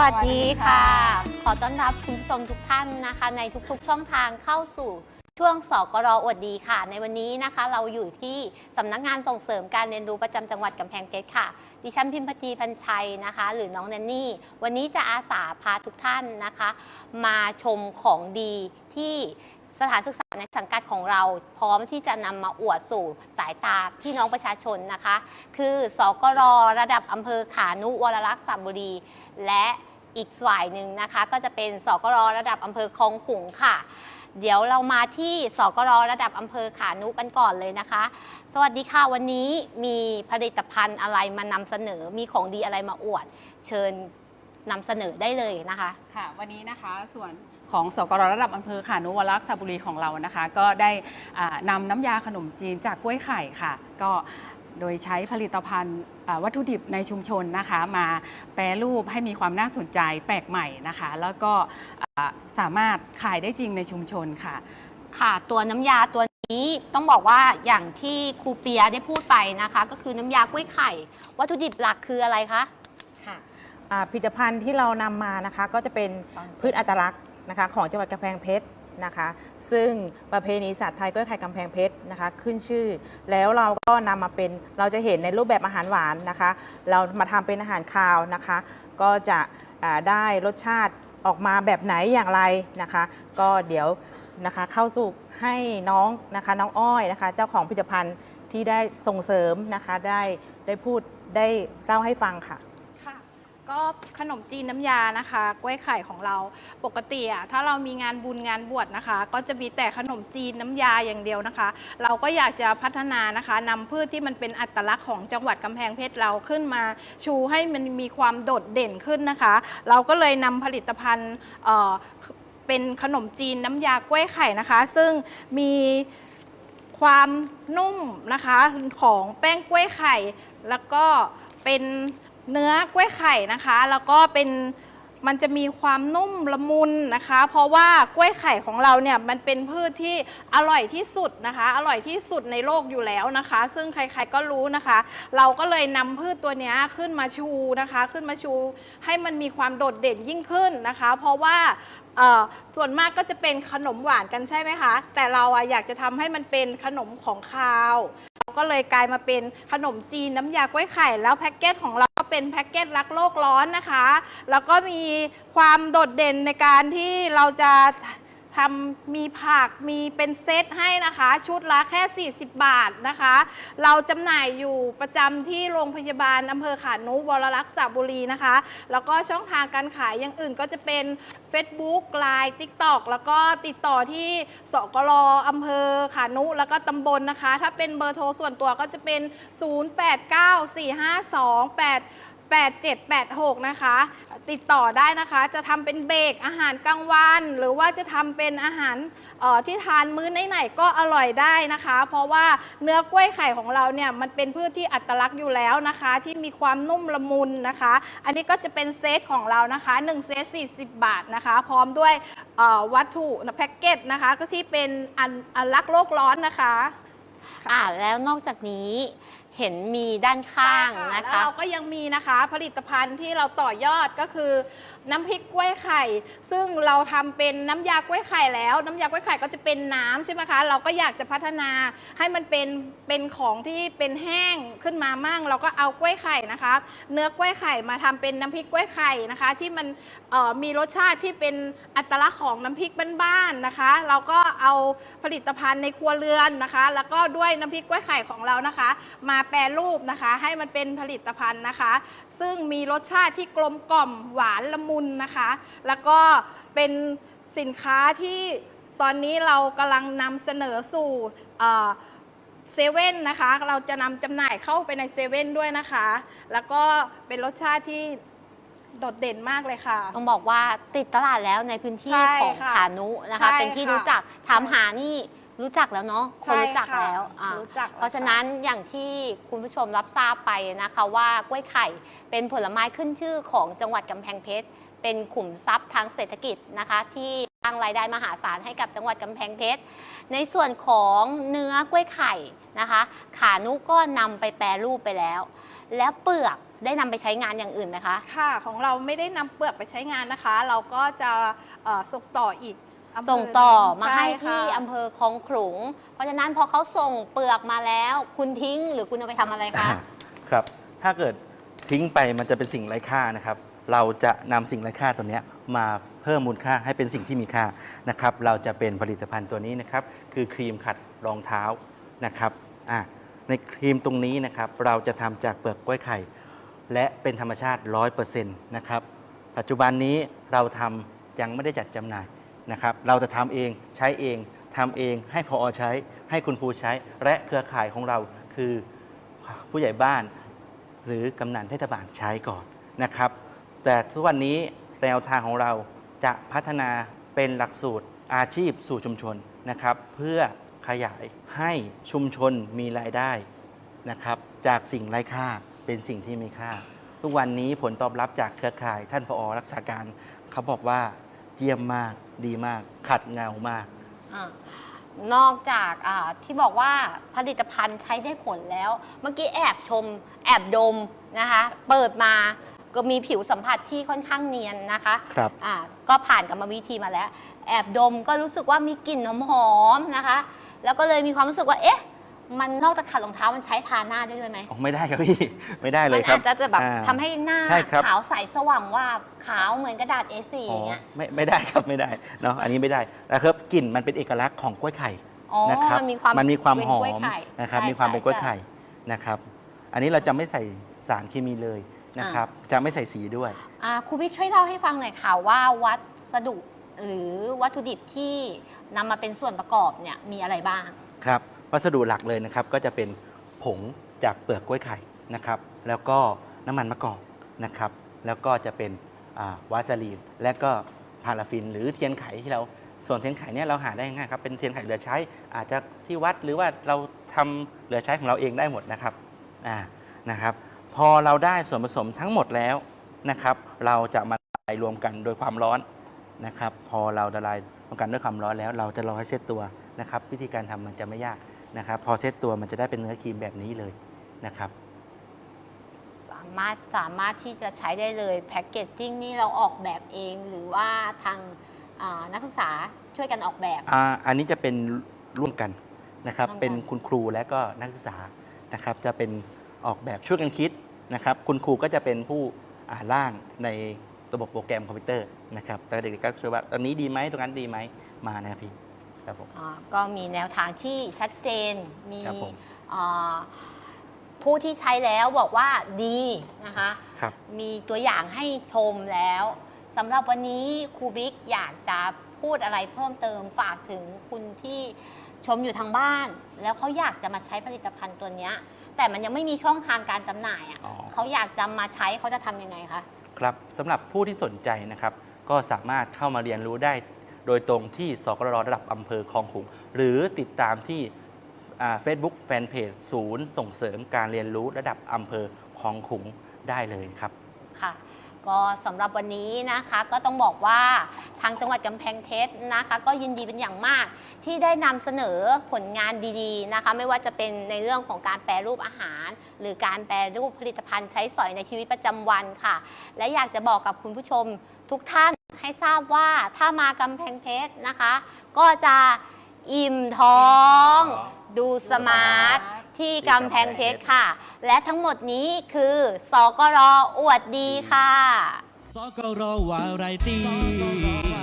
วัสดีค่ะ ขอต้อนรับคุณผู้ชมทุกท่านนะคะ ในทุกๆช่องทางเข้าสู่ช่วงสกรอวดดีค่ะ ในวันนี้นะคะ เราอยู่ที่สำนักงานส่งเสริมการเรียนรู้ประจำจังหวัดกำแพงเพชรค่ะ ดิฉันพิมพจีพันชัยนะคะ หรือน้องแนนนี่ วันนี้จะอาสาพาทุกท่านนะคะ มาชมของดีที่ สถานศึกษาในสังกัดของเรา พร้อมที่จะนำมาอวดสู่สายตาพี่น้องประชาชนนะคะ คือสกรระดับอำเภอขานุวรลักษณ์สระบุรี และอีกฝ่ายหนึ่งนะคะ ก็จะเป็นสกรระดับอำเภอคลองขุงค่ะเดี๋ยวเรามาที่สกรระดับอำเภอขานุกันก่อนเลยนะคะ สวัสดีค่ะวันนี้มีผลิตภัณฑ์อะไรมานำเสนอ มีของดีอะไรมาอวด เชิญนำเสนอได้เลยนะคะ ค่ะ วันนี้นะคะส่วน ของสกรระดับอำเภอขานุวรักษ์สระบุรีของเรานะคะ ก็ได้อ่านำน้ำยาขนมจีนจากกล้วยไข่ค่ะ ก็โดยใช้ผลิตภัณฑ์อ่าวัตถุดิบในชุมชนนะคะ มาแปรรูปให้มีความน่าสนใจแปลกใหม่นะคะ แล้วก็อ่าสามารถขายได้จริงในชุมชนค่ะ ค่ะตัวน้ำยาตัวนี้ต้องบอกว่าอย่างที่ครูเปียได้พูดไปนะคะ ก็คือน้ำยากล้วยไข่ วัตถุดิบหลักคืออะไรคะค่ะอ่าผลิตภัณฑ์ที่เรานำมานะคะก็จะเป็นพืชอัตลักษณ์ นะคะของจังหวัดกำแพงเพชรนะคะซึ่งประเพณีศาสตร์ไทยกล้วยไข่กำแพงเพชรนะคะขึ้นชื่อ แล้วเราก็นำมาเป็นเราจะเห็นในรูปแบบอาหารหวานนะคะ เรามาทำเป็นอาหารคาวนะคะ ก็จะได้รสชาติออกมาแบบไหนอย่างไรนะคะ ก็เดี๋ยวนะคะเข้าสู่ให้น้องนะคะน้องอ้อยนะคะ เจ้าของผลิตภัณฑ์ที่ได้ส่งเสริมนะคะได้ได้พูดได้เล่าให้ฟังค่ะ ก็ขนมจีนน้ำยานะคะกล้วยไข่ของเราปกติอะถ้าเรามีงานบุญงานบวชนะคะ ก็จะมีแต่ขนมจีนน้ำยาอย่างเดียวนะคะ เราก็อยากจะพัฒนานะคะนำพืชที่มันเป็นอัตลักษณ์ของจังหวัดกำแพงเพชรเราขึ้นมาชูให้มันมีความโดดเด่นขึ้นนะคะ เราก็เลยนำผลิตภัณฑ์เอ่อเป็นขนมจีนน้ำยากล้วยไข่นะคะ ซึ่งมีความนุ่มนะคะของแป้งกล้วยไข่ แล้วก็เป็น เนื้อกล้วยไข่นะคะ แล้วก็เป็นมันจะมีความนุ่มละมุนนะคะ เพราะว่ากล้วยไข่ของเราเนี่ยมันเป็นพืชที่อร่อยที่สุดนะคะ อร่อยที่สุดในโลกอยู่แล้วนะคะ ซึ่งใครๆก็รู้นะคะ เราก็เลยนำพืชตัวเนี้ยขึ้นมาชูนะคะ ขึ้นมาชูให้มันมีความโดดเด่นยิ่งขึ้นนะคะ เพราะว่าส่วนมากก็จะเป็นขนมหวานกันใช่ไหมคะ แต่เราอะอยากจะทำให้มันเป็นขนมของคาว ก็เลยกลายมาเป็นขนมจีนน้ำยากล้วยไข่แล้วแพ็กเกจของเรา เป็นแพ็กเกจรักโลกร้อนนะคะ แล้วก็มีความโดดเด่นในการที่เราจะ ทำมีผักมีเป็นเซตให้นะคะ ชุดละแค่ 40 บาทนะคะ เราจำหน่ายอยู่ประจำที่โรงพยาบาลอำเภอขานุวรลักษณ์สระบุรีนะคะ แล้วก็ช่องทางการขายอย่างอื่นก็จะเป็น Facebook Line TikTok แล้วก็ติดต่อที่สกรอำเภอขานุแล้วก็ตำบลนะคะ ถ้าเป็นเบอร์โทรส่วนตัวก็จะเป็น 8786 นะคะ ติดต่อได้นะคะจะทำเป็นเบรกอาหารกลางวัน หรือว่าจะทำเป็นอาหารออที่ทานมื้อไหนๆก็อร่อยได้นะคะ เพราะว่าเนื้อกล้วยไข่ของเราเนี่ยมันเป็นพืชที่อัตลักษณ์อยู่แล้วนะคะ ที่มีความนุ่มละมุนนะคะ อันนี้ก็จะเป็นเซตของเรานะคะ1เซต40 บาทนะคะ พร้อมด้วยออวัตถุแพ็กเกจนะคะก็ที่เป็นอันอัลักษณ์โลกร้อนนะคะ อ่าแล้วนอกจากนี้เห็นมีด้านข้างใช่นะแล้วคะเราก็ยังมีนะคะผลิตภัณฑ์ที่เราต่อยอดก็คือ น้ำพริกกล้วยไข่ ซึ่งเราทำเป็นน้ำยากล้วยไข่แล้ว น้ำยากล้วยไข่ก็จะเป็นน้ำใช่ไหมคะ เราก็อยากจะพัฒนาให้มันเป็นเป็นของที่เป็นแห้งขึ้นมามั่ง เราก็เอากล้วยไข่นะคะ เนื้อกล้วยไข่มาทำเป็นน้ำพริกกล้วยไข่นะคะ ที่มันเอ่อมีรสชาติที่เป็นอัตลักษณ์ของน้ำพริกบ้านๆนะคะ เราก็เอาผลิตภัณฑ์ในครัวเรือนนะคะ แล้วก็ด้วยน้ำพริกกล้วยไข่ของเรานะคะ มาแปรรูปนะคะ ให้มันเป็นผลิตภัณฑ์นะคะ ซึ่งมีรสชาติที่กลมกล่อมหวานละมุนนะคะ แล้วก็เป็นสินค้าที่ตอนนี้เรากำลังนำเสนอสู่เซเว่นนะคะ เราจะนำจำหน่ายเข้าไปในเซเว่นด้วยนะคะ แล้วก็เป็นรสชาติที่โดดเด่นมากเลยค่ะ ต้องบอกว่าติดตลาดแล้วในพื้นที่ใช่ของค่ะขานุนะคะ ใช่เป็นที่ค่ะรู้จักถามหานี่รู้จักแล้วเนาะคนใช่รู้จักค่ะแล้วอ่ารู้จักแล้วเพราะฉะนั้นอย่างที่คุณผู้ชมรับทราบไปนะคะว่ากล้วยไข่เป็นผลไม้ขึ้นชื่อของจังหวัดกำแพงเพชร เป็นขุมทรัพย์ทางเศรษฐกิจนะคะ ที่สร้างรายได้มหาศาลให้กับจังหวัดกำแพงเพชร ในส่วนของเนื้อกล้วยไข่นะคะ ขานุก็นำไปแปรรูปไปแล้ว แล้วเปลือกได้นำไปใช้งานอย่างอื่นไหมคะ ค่ะ ของเราไม่ได้นำเปลือกไปใช้งานนะคะ เราก็จะเอ่อส่งต่ออีกอำเภส่งต่อมาให้ช่ที่ค่ะ อำเภอคลองขลุง เพราะฉะนั้นพอเขาส่งเปลือกมาแล้ว คุณทิ้งหรือคุณเอาไปทำอะไรคะ ครับ ถ้าเกิดทิ้งไปมันจะเป็นสิ่งไร้ค่านะครับ เราจะนำสิ่งไร้ค่าตัวนี้มาเพิ่มมูลค่าให้เป็นสิ่งที่มีค่านะครับ เราจะเป็นผลิตภัณฑ์ตัวนี้นะครับ คือครีมขัดรองเท้านะครับอะในครีมตรงนี้นะครับ เราจะทำจากเปลือกกล้วยไข่ และเป็นธรรมชาติ 100%นะครับ ปัจจุบันนี้เราทำยังไม่ได้จัดจำหน่ายนะครับ เราจะทำเองใช้เองทำเองให้พอใช้ ให้คุณครูใช้ และเครือข่ายของเราคือผู้ใหญ่บ้าน หรือกำนันเทศบาลใช้ก่อนนะครับ แต่ทุกวันนี้แนวทางของเราจะพัฒนาเป็นหลักสูตรอาชีพสู่ชุมชนนะครับ เพื่อขยายให้ชุมชนมีรายได้นะครับ จากสิ่งไร้ค่าเป็นสิ่งที่มีค่า ทุกวันนี้ผลตอบรับจากเครือข่าย ท่านผอรักษาการเขาบอกว่าเยี่ยมมากดีมาก ขัดเงามาก อะนอกจากอ่าที่บอกว่าผลิตภัณฑ์ใช้ได้ผลแล้ว เมื่อกี้แอบชมแอบดมนะคะ เปิดมา ก็มีผิวสัมผัสที่ค่อนข้างเนียนนะคะครับอ่าก็ผ่านกรรมวิธีมาแล้ว แอบดมก็รู้สึกว่ามีกลิ่นหอมๆนะคะ แล้วก็เลยมีความรู้สึกว่าเอ๊ะ มันนอกจากขัดรองเท้ามันใช้ทาหน้าได้ด้วยไหม อ๋อไม่ได้ครับพี่ ไม่ได้เลมัยครับอาจจะจะแบบอ่า ทำให้หน้าใช่ครับ ขาวใสสว่างว่าบขาวเหมือนกระดาษ A4 อ๋ออย่างเงี้ยไม่ไม่ได้ครับไม่ได้เนาะอันนี้ไม่ได้นะครับกลิ่นมันเป็นเอกลักษณ์ของกล้วยไข่อ๋อนะครับมันมีความมันมีความเป็นหอกล้วยมไข่นะครับใช่มีความเป็นใช่กล้วยใช่ ไข่นะครับ อันนี้เราจะไม่ใส่สารเคมีเลย นะครับจะไม่ใส่สีด้วยอ่าครูบิ๊กช่วยเล่าให้ฟังหน่อยค่ะว่าวัสดุหรือวัตถุดิบที่นำมาเป็นส่วนประกอบเนี่ยมีอะไรบ้าง ครับ วัสดุหลักเลยนะครับก็จะเป็นผงจากเปลือกกล้วยไข่นะครับ แล้วก็น้ำมันมะกอกนะครับ แล้วก็จะเป็นอ่าวาสลีน และก็พาราฟิน หรือเทียนไขที่เราส่วนเทียนไขเนี่ยเราหาได้ง่ายครับเป็นเทียนไขเหลือใช้ อาจจะที่วัดหรือว่าเราทำเหลือใช้ของเราเองได้หมดนะครับอ่านะครับ พอเราได้ส่วนผสมทั้งหมดแล้วนะครับ เราจะมาละลายรวมกันโดยความร้อนนะครับ พอเราละลายรวมกันด้วยความร้อนแล้ว เราจะรอให้เซตตัวนะครับ วิธีการทำมันจะไม่ยากนะครับ พอเซตตัวมันจะได้เป็นเนื้อครีมแบบนี้เลยนะครับสามารถสามารถที่จะใช้ได้เลยแพ็กเกจจิ้งนี่เราออกแบบเองหรือว่าทางอ่านักศึกษาช่วยกันออกแบบอ่าอันนี้จะเป็นร่วมกันนะครับร่วมกันเป็นคุณครูและก็นักศึกษานะครับ จะเป็นออกแบบช่วยกันคิด นะครับคุณครูก็จะเป็นผู้อ่านร่างในระบบโปรแกรมคอมพิวเตอร์นะครับแต่เด็กๆก็ช่วยว่าตอนนี้ดีไหมตรงนั้นดีไหมมานะครับพี่ครับผมอ่าก็มีแนวทางที่ชัดเจน มีครับผม อ่าผู้ที่ใช้แล้วบอกว่าดีนะคะ ครับ มีตัวอย่างให้ชมแล้วสำหรับวันนี้ครูบิ๊กอยากจะพูดอะไรเพิ่มเติมฝากถึงคุณที่ชมอยู่ทางบ้าน แล้วเขาอยากจะมาใช้ผลิตภัณฑ์ตัวเนี้ย แต่มันยังไม่มีช่องทางการจำหน่ายอะอ๋อ เขาอยากจะมาใช้เขาจะทำยังไงคะ ครับสำหรับผู้ที่สนใจนะครับ ก็สามารถเข้ามาเรียนรู้ได้ โดยตรงที่สกรระดับอำเภอคลองขลุงหรือติดตามที่เฟซบุ๊กแฟนเพจศูนย์ส่งเสริมการเรียนรู้ระดับอำเภอคลองขลุงได้เลยครับ ค่ะ ก็สำหรับวันนี้นะคะก็ต้องบอกว่าทางจังหวัดกำแพงเพชรนะคะ ก็ยินดีเป็นอย่างมาก ที่ได้นำเสนอผลงานดีๆนะคะ ไม่ว่าจะเป็นในเรื่องของการแปรรูปอาหาร หรือการแปรรูปผลิตภัณฑ์ใช้สอยในชีวิตประจำวันค่ะ และอยากจะบอกกับคุณผู้ชมทุกท่านให้ทราบว่าถ้ามากำแพงเพชรนะคะ ก็จะอิ่มท้อง ดูสมาร์ท ที่กำแพงเพชรค่ะ และทั้งหมดนี้คือสกรออวดดีค่ะ สกรวาไรตี้